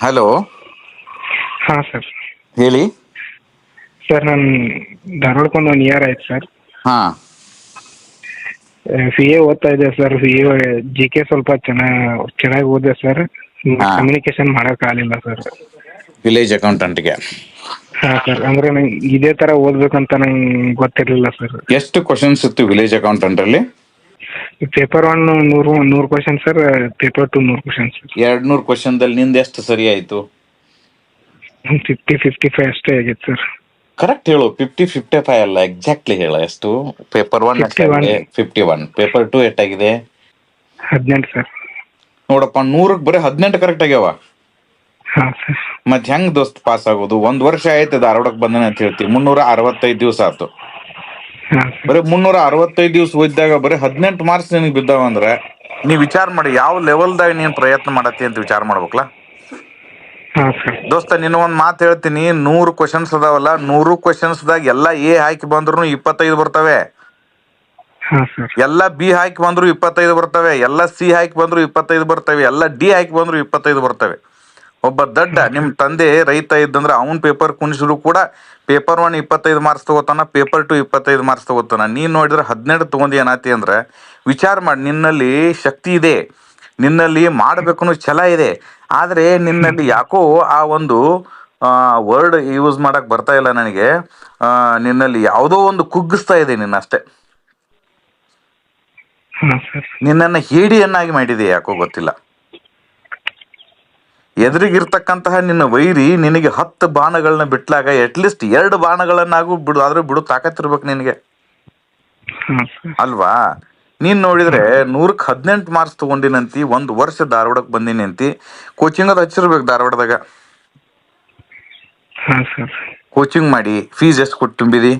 Hello ಹಾಂ sir ಹೇಳಿ? Sir ನಾನು ಧಾರವಾಡಕ್ಕೊಂದು ಒನ್ ಇಯರ್ ಆಯ್ತು ಸರ್ ಹಾ. ಸಿ ಎ ಓದ್ತಾ ಇದ್ದೆ sir C A G K ಸ್ವಲ್ಪ ಚೆನ್ನಾಗಿ ಚೆನ್ನಾಗಿ ಓದಿದೆ ಸರ್ ಹಾ. ಕಮ್ಯುನಿಕೇಶನ್ ಮಾಡೋಕ್ಕಾಗಲಿಲ್ಲ ಸರ್ ವಿಲೇಜ್ ಅಕೌಂಟೆಂಟ್ಗೆ ಹಾ ಸರ್ ಅಂದ್ರೆ ನಂಗೆ ಇದೇ ಥರ ಓದ್ಬೇಕಂತ ನಂಗೆ ಗೊತ್ತಿರಲಿಲ್ಲ ಸರ್ ಎಷ್ಟು ಕ್ವಶನ್ಸ್ ಇತ್ತು ವಿಲೇಜ್ ಅಕೌಂಟೆಂಟ್ ಅಲ್ಲಿ? ಪೇಪರ್ ಒನ್ ನೂರು ನೂರು ಕ್ವಶನ್ ಸರ್ ಪೇಪರ್ ಟು ನೂರು ಕ್ವಶನ್ ಸರ್ ಎರಡ್ ನೂರು ಕ್ವಶನ್ದಲ್ಲಿ ನಿಂದ ಎಷ್ಟು ಸರಿ ಆಯ್ತು? ಫಿಫ್ಟಿ ಫಿಫ್ಟಿ ಫೈವ್ ಅಷ್ಟೇ ಆಗಿತ್ತು ಸರ್ ಕರೆಕ್ಟ್ ಹೇಳು. ಫಿಫ್ಟಿ ಫಿಫ್ಟಿ ಫೈವ್ ಅಲ್ಲ. ಎಕ್ಸಾಕ್ಟ್ಲಿ ಹೇಳ. ಎಷ್ಟು? Paper one 51. Fifty one paper two ಎಷ್ಟಾಗಿದೆ? ಹದಿನೆಂಟು ಸರ್ ನೋಡಪ್ಪ ನೂರಕ್ಕೆ ಬರೀ ಹದಿನೆಂಟು ಕರೆಕ್ಟ್ ಆಗ್ಯಾವ. ಹಾಂ ಸರ್ ಮತ್ ಹೆಂಗ್ ದೋಸ್ತ್ ಪಾಸ್ ಆಗೋದು? ಒಂದ್ ವರ್ಷ ಆಯ್ತು ಧಾರವಾಡಕ್ ಬಂದನೆ ಅಂತ ಹೇಳ್ತಿ. ಮುನ್ನೂರ ಅರವತ್ತೈದು ದಿವಸ ಆಯ್ತು ಬರೀ ಮುನ್ನೂರ ಅರವತ್ತೈದು ದಿವಸ ಓದಿದಾಗ ಬರೀ ಹದಿನೆಂಟು ಮಾರ್ಕ್ಸ್ ನಿನಗೆ ಬಿದ್ದಾವ ಅಂದ್ರೆ ನೀ ವಿಚಾರ ಮಾಡಿ ಯಾವ ಲೆವೆಲ್ದಾಗ ನೀನು ಪ್ರಯತ್ನ ಮಾಡತ್ತಿ ಅಂತ ವಿಚಾರ ಮಾಡ್ಬೇಕಲ್ಲ? ದೋಸ್ತ ನಿನ್ನ ಒಂದ್ ಮಾತು ಹೇಳ್ತೀನಿ. ನೂರು ಕ್ವಶನ್ಸ್ ಅದಾವಲ್ಲ ನೂರು ಕ್ವಶನ್ಸ್ದಾಗ ಎಲ್ಲ ಎ ಹಾಕಿ ಬಂದ್ರು ಇಪ್ಪತ್ತೈದು ಬರ್ತವೆ. ಎಲ್ಲ ಬಿ ಹಾಕಿ ಬಂದ್ರು ಇಪ್ಪತ್ತೈದು ಬರ್ತವೆ. ಎಲ್ಲ ಸಿ ಹಾಕಿ ಬಂದ್ರು ಇಪ್ಪತ್ತೈದು ಬರ್ತವೆ. ಎಲ್ಲ ಡಿ ಹಾಕಿ ಬಂದ್ರು ಇಪ್ಪತ್ತೈದು ಬರ್ತವೆ. ಒಬ್ಬ ದಡ್ಡ ನಿಮ್ ತಂದೆ ರೈತ ಇದ್ದಂದ್ರೆ ಅವನ್ ಪೇಪರ್ ಕುಣಿಸಿದ್ರು ಕೂಡ ಪೇಪರ್ ಒನ್ ಇಪ್ಪತ್ತೈದು ಮಾರ್ಕ್ಸ್ ತಗೋತಾನ ಪೇಪರ್ ಟು ಇಪ್ಪತ್ತೈದು ಮಾರ್ಕ್ಸ್ ತಗೋತಾನ. ನೀನ್ ನೋಡಿದ್ರೆ ಹದಿನೆಂಟು ತಗೊಂಡಿ ಏನಾತಿ ಅಂದ್ರೆ ವಿಚಾರ ಮಾಡಿ ನಿನ್ನಲ್ಲಿ ಶಕ್ತಿ ಇದೆ ನಿನ್ನಲ್ಲಿ ಮಾಡಬೇಕು ಅನ್ನೋ ಛಲ ಇದೆ. ಆದ್ರೆ ನಿನ್ನಲ್ಲಿ ಯಾಕೋ ಆ ಒಂದು ವರ್ಡ್ ಯೂಸ್ ಮಾಡಕ್ ಬರ್ತಾ ಇಲ್ಲ ನನಗೆ. ನಿನ್ನಲ್ಲಿ ಯಾವುದೋ ಒಂದು ಕುಗ್ಗಿಸ್ತಾ ಇದೆ ನಿನ್ನ ಅಷ್ಟೇ. ಹಾಂ ನಿನ್ನನ್ನ ಹೇಡಿಯನ್ನಾಗಿ ಮಾಡಿದೆ ಯಾಕೋ ಗೊತ್ತಿಲ್ಲ. ಎದುರಿಗಿರ್ತಕ್ಕಂತಹ ನಿನ್ನ ವೈರಿ ನಿನಗೆ ಹತ್ತು ಬಾಣಗಳನ್ನ ಬಿಟ್ಲಾಗ ಅಟ್ಲೀಸ್ಟ್ ಎರಡು ಬಾಣಗಳನ್ನಾಗೂ ಬಿಡು ಆದ್ರೂ ಬಿಡು ತಾಕತ್ತಿರ್ಬೇಕು ನಿನಗೆ. ಅಲ್ವಾ? ನೀನ್ ನೋಡಿದ್ರೆ ನೂರಕ್ಕೆ ಹದಿನೆಂಟು ಮಾರ್ಕ್ಸ್ ತಗೊಂಡಿನಂತಿ ಒಂದ್ ವರ್ಷ ಧಾರವಾಡಕ್ಕೆ ಅಂತಿ ಕೋಚಿಂಗ್ ಅದು ಹಚ್ಚಿರ್ಬೇಕು ಧಾರವಾಡದಾಗ. ಕೋಚಿಂಗ್ ಮಾಡಿ ಫೀಸ್ ಎಷ್ಟು ಕೊಟ್ಟು ತುಂಬಿದಿ?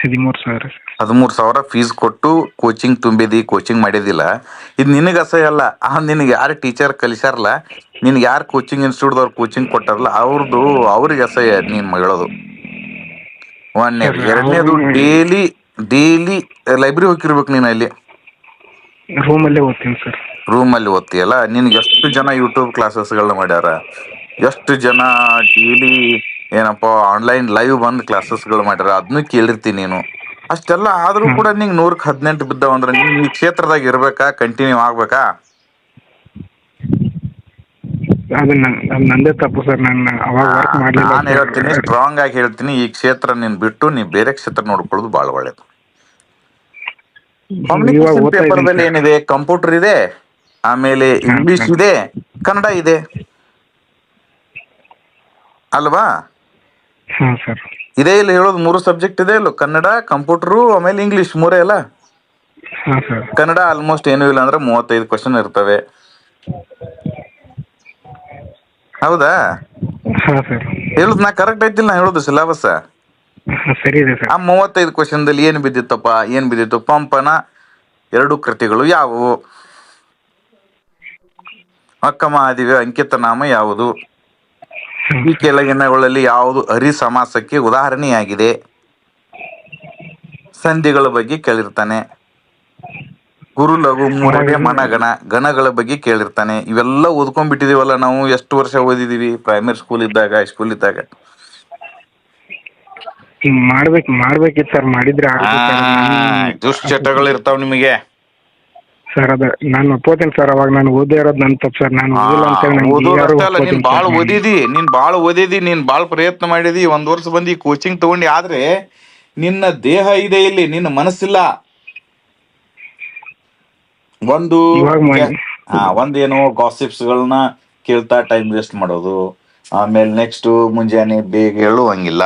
ಹದಿಮೂರು ಸಾವಿರ ಸರ್ ಹದಿಮೂರು ಸಾವಿರ ಫೀಸ್ ಕೊಟ್ಟು ಕೋಚಿಂಗ್ ತುಂಬಿದಿ ಕೋಚಿಂಗ್ ಮಾಡಿದಿಲ್ಲ. ಇದು ನಿನಗೆ ಅಸಹ್ಯ ಅಲ್ಲ ಆ ನಿನಗೆ ಯಾರು ಟೀಚರ್ ಕಲಿಸ್ಯಾರಲ್ಲ ನಿನ್ಗೆ ಯಾರು ಕೋಚಿಂಗ್ ಇನ್ಸ್ಟಿಟ್ಯೂಟ್ದವ್ರು ಕೋಚಿಂಗ್ ಕೊಟ್ಟಾರಲ್ಲ ಅವ್ರದ್ದು ಅವ್ರಿಗೆ ಅಸಹ್ಯ ನೀನ್ ಹೇಳೋದು. ಒಂದನೇ ಎರಡನೇದು ಡೈಲಿ ಡೈಲಿ ಲೈಬ್ರರಿ ಹೋಗಿರ್ಬೇಕು ನೀನು ಅಲ್ಲಿ. ರೂಮಲ್ಲೇ ಓದ್ತೀನಿ ಸರ್ ರೂಮಲ್ಲಿ ಓದ್ತೀಯಲ್ಲ ನಿನ್ಗೆ ಎಷ್ಟು ಜನ ಯೂಟ್ಯೂಬ್ ಕ್ಲಾಸಸ್ಗಳನ್ನ ಮಾಡ್ಯಾರ? ಎಷ್ಟು ಜನ ಡೈಲಿ ಏನಪ್ಪ ಆನ್ಲೈನ್ ಲೈವ್ ಬಂದ್ ಕ್ಲಾಸಸ್ಗಳು ಮಾಡ್ಯಾರ ಅದನ್ನು ಕೇಳಿರ್ತೀನಿ ನೀನು. ಅಷ್ಟೆಲ್ಲ ಆದ್ರೂ ಕೂಡ ನಿಂಗೆ ನೂರಕ್ಕೆ ಹದಿನೆಂಟು ಬಿದ್ದಾವ ಅಂದ್ರೆ ನೀನು ಈ ಕ್ಷೇತ್ರದಾಗ ಇರಬೇಕಾ ಕಂಟಿನ್ಯೂ ಆಗ್ಬೇಕಾ? ನನ್ ನಂದೇ ತಪ್ಪು ಸರ್ ನಾನು ಅವಾಗ ವರ್ಕ್ ಮಾಡಲಿಲ್ಲ ನಾನು ಹೇಳ್ತೀನಿ ಸ್ಟ್ರಾಂಗ್ ಆಗಿ ಹೇಳ್ತೀನಿ ಈ ಕ್ಷೇತ್ರ ನೀನ್ ಬಿಟ್ಟು ನೀ ಬೇರೆ ಕ್ಷೇತ್ರ ನೋಡ್ಕೊಳ್ಳೋದು ಬಹಳ ಒಳ್ಳೇದು. ಪೇಪರ್ದಲ್ಲಿ ಏನಿದೆ? ಕಂಪ್ಯೂಟರ್ ಇದೆ ಆಮೇಲೆ ಇಂಗ್ಲಿಷ್ ಇದೆ ಕನ್ನಡ ಇದೆ. ಅಲ್ವಾ? ಹಾಂ ಸರ್ ಇದೇ ಇಲ್ಲ ಹೇಳೋದು ಮೂರು ಸಬ್ಜೆಕ್ಟ್ ಇದೆ ಇಲ್ಲ ಕನ್ನಡ ಕಂಪ್ಯೂಟರು ಆಮೇಲೆ ಇಂಗ್ಲಿಷ್ ಮೂರೇ ಅಲ್ಲ? ಹಾಂ ಸರ್ ಕನ್ನಡ ಆಲ್ಮೋಸ್ಟ್ ಏನೂ ಇಲ್ಲ ಅಂದ್ರೆ ಮೂವತ್ತೈದು ಕ್ವಶನ್ ಇರ್ತವೆ. ಹೌದಾ? ಹಾಂ ಸರ್ ಹೇಳುದು ನಾ ಕರೆಕ್ಟ್ ಐತಿಲ್ಲ ನಾ ಹೇಳುದು ಸಿಲೆಬಸ್ ಹಾಂ ಸರಿ ಇದೆ ಆ ಮೂವತ್ತೈದು ಕ್ವಶನ್ದಲ್ಲಿ ಏನು ಬಿದ್ದಿತ್ತಪ್ಪ ಏನು ಬಿದ್ದಿತ್ತು? ಪಂಪನ ಎರಡು ಕೃತಿಗಳು ಯಾವುವು? ಅಕ್ಕಮಹಾದಿವ್ಯ ಅಂಕಿತ ನಾಮ ಯಾವುದು? ಈ ಕೆಳಗಿನಗಳಲ್ಲಿ ಯಾವುದು ಹರಿ ಸಮಾಸಕ್ಕೆ ಉದಾಹರಣೆಯಾಗಿದೆ? ಸಂಧಿಗಳ ಬಗ್ಗೆ ಕೇಳಿರ್ತಾನೆ. ಗುರು ಲಘು ಮೂರನೇ ಮನಗಣ ಗಣಗಳ ಬಗ್ಗೆ ಕೇಳಿರ್ತಾನೆ. ಇವೆಲ್ಲ ಓದ್ಕೊಂಡ್ಬಿಟ್ಟಿದೀವಲ್ಲ ನಾವು ಎಷ್ಟು ವರ್ಷ ಓದಿದೀವಿ? ಪ್ರೈಮರಿ ಸ್ಕೂಲ್ ಇದ್ದಾಗ ಸ್ಕೂಲ್ ಇದ್ದಾಗ. ಮಾಡ್ಬೇಕು ಮಾಡ್ಬೇಕಿತ್ತು ಸರ್ ಮಾಡಿದ್ರೆ ದುಶ್ಚಟಗಳು ಇರ್ತಾವ ನಿಮಗೆ. ಸರ್ ಅದ ನಾನು ಒಪ್ಕೋತೀನಿ ಸರ್ ಅವಾಗ ನಾನು ಓದೇ ಇರೋದು ನನ್ನ ತಪ್ಪು ಸರ್ ನಾನು ಓದಿಲ್ಲ ಅಂತೇಳಿ ನಂಗೆ ಯಾರು ಓದೋದಷ್ಟೇ ಅಲ್ಲ ನೀನ್ ಒಪ್ಕೋತೀನಿ ಬಾಳ್ ಸರ್ ನಾನು. ಓದಿದಿ ನೀನ್ ಬಾಳ ಓದಿದಿ ನೀನ್ ಬಾಳ ಪ್ರಯತ್ನ ಮಾಡಿದಿ ಒಂದ್ ವರ್ಷ ಬಂದಿ ಕೋಚಿಂಗ್ ತಗೊಂಡಿ ಆದ್ರೆ ನಿನ್ನ ದೇಹ ಇದೆ ಇಲ್ಲಿ ನಿನ್ನ ಮನಸ್ಸಿಲ್ಲ ಒಂದು ಇವಾಗ ಮಾಡಿ. ಹಾ ಒಂದೇನೋ ಗಾಸಿಪ್ಸ್ ಗಳನ್ನ ಕೇಳ್ತಾ ಟೈಮ್ ವೇಸ್ಟ್ ಮಾಡೋದು ಆಮೇಲೆ ನೆಕ್ಸ್ಟ್ ಮುಂಜಾನೆ ಬೇಗ ಹೇಳುವಂಗಿಲ್ಲ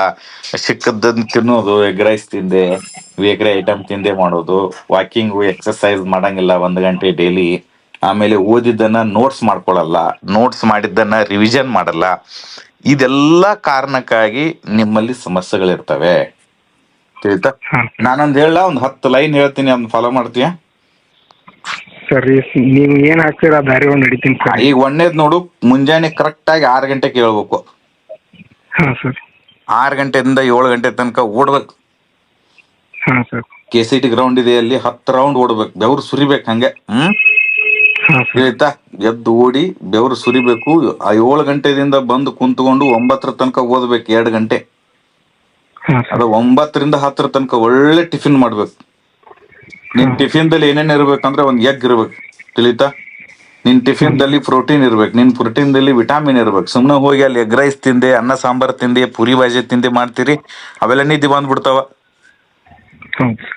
ಸಿಕ್ಕದ್ದನ್ನ ತಿನ್ನೋದು ಎಗ್ ರೈಸ್ ತಿಂದೆ ಬೇಕರಿ ಐಟಮ್ ತಿಂದೆ ಮಾಡೋದು ವಾಕಿಂಗ್ ಎಕ್ಸರ್ಸೈಸ್ ಮಾಡಂಗಿಲ್ಲ ಒಂದ್ ಗಂಟೆ ಡೈಲಿ ಆಮೇಲೆ ಓದಿದ್ದನ್ನ ನೋಟ್ಸ್ ಮಾಡ್ಕೊಳಲ್ಲ ನೋಟ್ಸ್ ಮಾಡಿದ್ದನ್ನ ರಿವಿಷನ್ ಮಾಡಲ್ಲ. ಇದೆಲ್ಲ ಕಾರಣಕ್ಕಾಗಿ ನಿಮ್ಮಲ್ಲಿ ಸಮಸ್ಯೆಗಳಿರ್ತವೆ. ತಿಳಿತಾ? ನಾನೊಂದು ನಾನೊಂದ್ ಹೇಳ ಒಂದ್ ಹತ್ತು ಲೈನ್ ಹೇಳ್ತೀನಿ ಅದನ್ನ ಫಾಲೋ ಮಾಡ್ತೀಯ? ಸರ್ ನೀವು ಏನು ಹಾಕ್ತೀರ ಆ ದಾರಿ ಒಂದು ನಡಿತೀನಿ ಸರ್. ಈಗ ಒಂದೇದ್ ನೋಡು ಮುಂಜಾನೆ ಕರೆಕ್ಟ್ ಆಗಿ ಆರು ಗಂಟೆಗೆ ಹೇಳ್ಬೇಕು ಹಾಂ ಸರ್. ಆರು ಗಂಟೆಯಿಂದ ಏಳು ಗಂಟೆ ತನಕ ಓಡ್ಬೇಕು. ಹಾಂ sir. K C T ground ಇದೆ ಅಲ್ಲಿ ಹತ್ತು ರೌಂಡ್ ಓಡ್ಬೇಕು. ಬೆವ್ರು ಸುರಿಬೇಕು ಹಂಗೆ ಹ್ಮ್? ಹಾಂ ಸರ್. ತಿಳಿತಾ ಎದ್ದು ಓಡಿ ಬೆವರು ಸುರಿಬೇಕು. ಆ ಏಳು ಗಂಟೆದಿಂದ ಬಂದು ಕುಂತ್ಕೊಂಡು ಒಂಬತ್ತರ ತನಕ ಓದ್ಬೇಕು ಎರಡು ಗಂಟೆ. ಸರ್. ಅದು ಒಂಬತ್ತರಿಂದ ಹತ್ತರ ತನಕ ಒಳ್ಳೆ ಟಿಫಿನ್ ಮಾಡ್ಬೇಕು. ನಿನ್ ಟಿಫಿನ್ ದಲ್ಲಿ ಏನೇನ್ ಇರ್ಬೇಕಂದ್ರೆ ಒಂದ್ ಎಗ್ ಇರ್ಬೇಕು ತಿಳಿತಾ? ನಿನ್ ಟಿಫಿನ್ ದಲ್ಲಿ ಪ್ರೋಟೀನ್ ಇರ್ಬೇಕು ನಿನ್ ಪ್ರೋಟೀನ್ ದಲ್ಲಿ ವಿಟಾಮಿನ್ ಇರ್ಬೇಕು. ಸುಮ್ನೆ ಹೋಗಿ ಅಲ್ಲಿ ಎಗ್ ರೈಸ್ ತಿಂದೆ ಅನ್ನ ಸಾಂಬಾರ್ ತಿಂದೆ ಪುರಿ ಭಾಜಿ ತಿಂದೆ ಮಾಡ್ತೀರಿ ಅವೆಲ್ಲ ನಿದ್ದೆ ಬಂದ್ಬಿಡ್ತಾವ.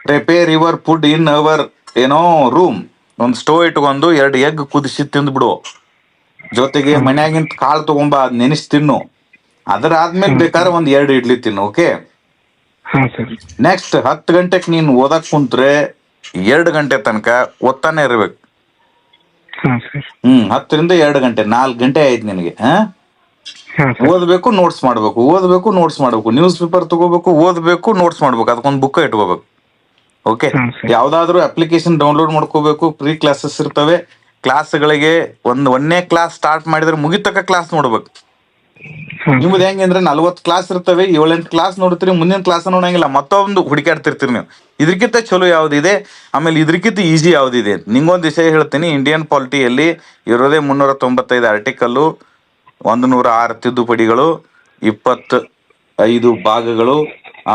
Prepare your food in our ಏನೋ ರೂಮ್ ಒಂದ್ ಸ್ಟೋವ್ ಇಟ್ಕೊಂಡು ಎರಡು ಎಗ್ ಕುದಿಸಿ ತಿಂದ್ಬಿಡು. ಜೊತೆಗೆ ಮನ್ಯಾಗಿಂತ ಕಾಳು ತಗೊಂಬ ಅದ್ ನೆನೆಸಿ ತಿನ್ನು. ಅದರ ಆದ್ಮೇಲೆ ಬೇಕಾದ್ರೆ ಒಂದ್ ಎರಡು ಇಡ್ಲಿ ತಿನ್ನು ಓಕೆ ನೆಕ್ಸ್ಟ್ ಹತ್ತು ಗಂಟೆಗೆ ನೀನ್ ಓದಕ್ ಕುಂತ್ರೆ ಎರಡು ಗಂಟೆ ತನಕ ಒತ್ತಾನೆ ಇರ್ಬೇಕು. ಹಾಂ ಸರ್. ಹ್ಮ್ ಹತ್ತರಿಂದ ಎರಡು ಗಂಟೆ ನಾಲ್ಕು ಗಂಟೆ ಆಯ್ತು ನಿನಗೆ ಹಾ? ಹಾಂ ಸರ್. ಓದ್ಬೇಕು ನೋಟ್ಸ್ ಮಾಡ್ಬೇಕು ಓದ್ಬೇಕು ನೋಟ್ಸ್ ಮಾಡ್ಬೇಕು ನ್ಯೂಸ್ ಪೇಪರ್ ತಗೋಬೇಕು ಓದ್ಬೇಕು ನೋಟ್ಸ್ ಮಾಡ್ಬೇಕು ಅದಕ್ಕೊಂದು ಬುಕ್ ಇಟ್ಕೋಬೇಕು. Okay sir. ಯಾವ್ದಾದ್ರು ಅಪ್ಲಿಕೇಶನ್ ಡೌನ್ಲೋಡ್ ಮಾಡ್ಕೋಬೇಕು ಫ್ರೀ ಕ್ಲಾಸಸ್ ಇರ್ತವೆ ಕ್ಲಾಸ್ಗಳಿಗೆ ಒಂದ್ ಒಂದನೇ ಕ್ಲಾಸ್ ಸ್ಟಾರ್ಟ್ ಮಾಡಿದ್ರೆ ಮುಗಿತಕ್ಕ ಕ್ಲಾಸ್ ನೋಡ್ಬೇಕು. ನಿಮ್ದು ಹೆಂಗ ಅಂದ್ರೆ ನಲ್ವತ್ತು ಕ್ಲಾಸ್ ಇರ್ತವೆ ಏಳೆಂಟು ಕ್ಲಾಸ್ ನೋಡ್ತೀರಿ ಮುಂದಿನ ಕ್ಲಾಸ್ ನೋಡಂಗಿಲ್ಲ ಮತ್ತೊಂದು ಹುಡುಕಾಡ್ತಿರ್ತೀರಿ ನೀವು. ಇದಕ್ಕಿಂತ ಚಲೋ ಯಾವ್ದಿದೆ? ಆಮೇಲೆ ಇದಕ್ಕಿಂತ ಈಜಿ ಯಾವ್ದಿದೆ? ನಿಂಗೊಂದು ವಿಷಯ ಹೇಳ್ತೀನಿ ಇಂಡಿಯನ್ ಪಾಲಿಟಿಯಲ್ಲಿ ಇರೋದೇ ಮುನ್ನೂರ ತೊಂಬತ್ತೈದು ಆರ್ಟಿಕಲ್ಲು ಒಂದು ನೂರ ಆರು ತಿದ್ದುಪಡಿಗಳು ಇಪ್ಪತ್ತು ಐದು ಭಾಗಗಳು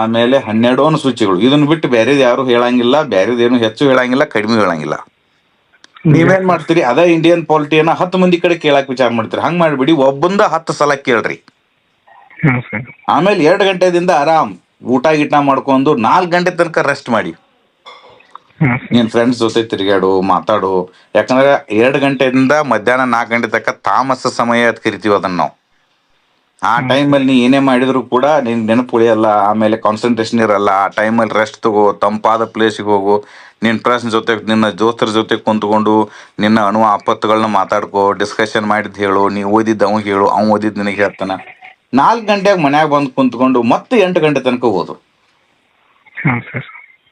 ಆಮೇಲೆ ಹನ್ನೆರಡು ಅನುಸೂಚಿಗಳು. ಇದನ್ನ ಬಿಟ್ಟು ಬೇರೆದು ಯಾರು ಹೇಳಂಗಿಲ್ಲ ಬೇರೆದೇನು ಹೆಚ್ಚು ಹೇಳಂಗಿಲ್ಲ ಕಡಿಮೆ ಹೇಳಂಗಿಲ್ಲ. ನೀವೇನ್ ಮಾಡ್ತೀರಿ? ಅದ ಇಂಡಿಯನ್ ಪಾಲಿಟಿಯನ್ನ ಹತ್ತು ಮಂದಿ ಕಡೆ ಕೇಳಕ್ ವಿಚಾರ ಮಾಡ್ತೀರಿ. ಹಂಗ್ ಮಾಡ್ಬಿಡಿ ಒಬ್ಬಂದ ಹತ್ತು ಸಲ ಕೇಳ್ರಿ. ಆಮೇಲೆ ಎರಡು ಗಂಟೆದಿಂದ ಆರಾಮ್ ಊಟ ಗೀಟ ಮಾಡ್ಕೊಂಡು ನಾಲ್ಕು ಗಂಟೆ ತನಕ ರೆಸ್ಟ್ ಮಾಡಿ. ನಿನ್ ಫ್ರೆಂಡ್ಸ್ ಜೊತೆ ತಿರುಗಾಡು ಮಾತಾಡು. ಯಾಕಂದ್ರೆ ಎರಡು ಗಂಟೆಯಿಂದ ಮಧ್ಯಾಹ್ನ ನಾಲ್ಕು ಗಂಟೆ ತನಕ ತಾಮಸ ಸಮಯ ಅಂತ ಕರಿತೀವಿ ಅದನ್ನ ನಾವು. ಆ ಟೈಮಲ್ಲಿ ನೀ ಏನೇ ಮಾಡಿದ್ರು ಕೂಡ ನಿನ್ ನೆನಪು ಉಳಿಯಲ್ಲ ಆಮೇಲೆ ಕಾನ್ಸಂಟ್ರೇಷನ್ ಇರಲ್ಲ ಆ ಟೈಮಲ್ಲಿ ರೆಸ್ಟ್ ತಗೋ ತಂಪಾದ ಪ್ಲೇಸಿಗೆ ಹೋಗು. ನಿನ್ನ ಫ್ರೆಂಡ್ಸ್ ಜೊತೆ ನಿನ್ನ ದೋಸ್ತರ ಜೊತೆ ಕುಂತ್ಕೊಂಡು ನಿನ್ನ ಅಣು ಆಪತ್ತುಗಳನ್ನ ಮಾತಾಡ್ಕೋ ಡಿಸ್ಕಷನ್ ಮಾಡಿದ್ ಹೇಳು ನೀ ಓದಿದ್ದು ಅವ್ ಹೇಳು ಅವ್ನು ಓದಿದ್ದು ನಿನಗೆ ಹೇಳ್ತಾನ. ನಾಲ್ಕು ಗಂಟೆಗೆ ಮನ್ಯಾಗ ಬಂದು ಕುಂತ್ಕೊಂಡು ಮತ್ತೆ ಎಂಟು ಗಂಟೆ ತನಕ ಓದು.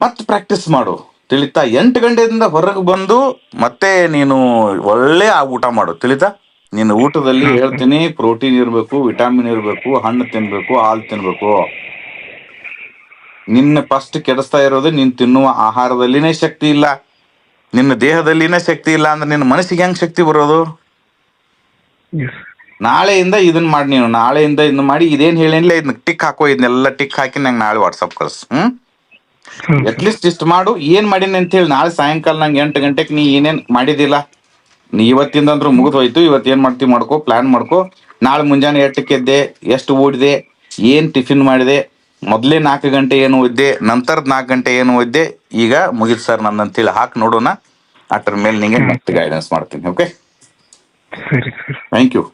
ಮತ್ತೆ ಪ್ರಾಕ್ಟೀಸ್ ಮಾಡು. ತಿಳಿತಾ ಎಂಟು ಗಂಟೆಯಿಂದ ಹೊರಗೆ ಬಂದು ಮತ್ತೆ ನೀನು ಒಳ್ಳೆ ಆ ಊಟ ಮಾಡು. ತಿಳಿತಾ? ನೀನು ಊಟದಲ್ಲಿ ಹೇಳ್ತೀನಿ ಪ್ರೋಟೀನ್ ಇರಬೇಕು ವಿಟಾಮಿನ್ ಇರಬೇಕು ಹಣ್ಣು ತಿನ್ಬೇಕು ಹಾಲು ತಿನ್ಬೇಕು. ನಿನ್ನ ಫಸ್ಟ್ ಕೆಡಿಸ್ತಾ ಇರೋದು ನೀನು ತಿನ್ನುವ ಆಹಾರದಲ್ಲಿನೇ ಶಕ್ತಿ ಇಲ್ಲ. ನಿನ್ನ ದೇಹದಲ್ಲಿನೇ ಶಕ್ತಿ ಇಲ್ಲ ಅಂದ್ರೆ ನಿನ್ನ ಮನಸ್ಸಿಗೆ ಹೆಂಗ್ ಶಕ್ತಿ ಬರೋದು? ನಾಳೆಯಿಂದ ಇದನ್ನ ಮಾಡಿ ನೀನು ನಾಳೆಯಿಂದ ಇದನ್ನ ಮಾಡಿ ಇದೇನ್ ಹೇಳಿಲ್ಲ ಇದನ್ನ ಟಿಕ್ ಹಾಕೋ ಇದನ್ನೆಲ್ಲ ಟಿಕ್ ಹಾಕಿ ನಂಗೆ ನಾಳೆ ವಾಟ್ಸಪ್ ಕಳ್ಸು ಹ್ಮ್? ಅಟ್ಲೀಸ್ಟ್ ಇಷ್ಟು ಮಾಡು ಏನ್ ಮಾಡೀನಿ ಅಂತ ಹೇಳಿ ನಾಳೆ ಸಾಯಂಕಾಲ ನಂಗೆ ಎಂಟು ಗಂಟೆಗೆ ನೀ ಏನೇನ್ ಮಾಡಿದಿಲ್ಲ. ನೀ ಇವತ್ತಿಂದ ಅಂದ್ರೂ ಮುಗಿದು ಹೋಯ್ತು ಇವತ್ತು ಏನ್ ಮಾಡ್ತೀವಿ ಮಾಡ್ಕೋ ಪ್ಲಾನ್ ಮಾಡ್ಕೋ. ನಾಳೆ ಮುಂಜಾನೆ ಎಟ್ಟಕ್ಕೆ ಎದ್ದೆ ಎಷ್ಟು ಓಡಿದೆ ಏನ್ ಟಿಫಿನ್ ಮಾಡಿದೆ ಮೊದಲೇ ನಾಲ್ಕು ಗಂಟೆ ಏನು ಓದ್ದೆ ನಂತರದ ನಾಲ್ಕು ಗಂಟೆ ಏನು ಓದ್ದೆ ಈಗ ಮುಗಿತು ಸರ್ ನನ್ನ ಅಂತೇಳಿ ಹಾಕಿ ನೋಡೋಣ ಅದ್ರ ಮೇಲೆ ನಿಂಗೆ ಮತ್ತೆ ಗೈಡೆನ್ಸ್ ಮಾಡ್ತೀನಿ ಓಕೆ Thank you.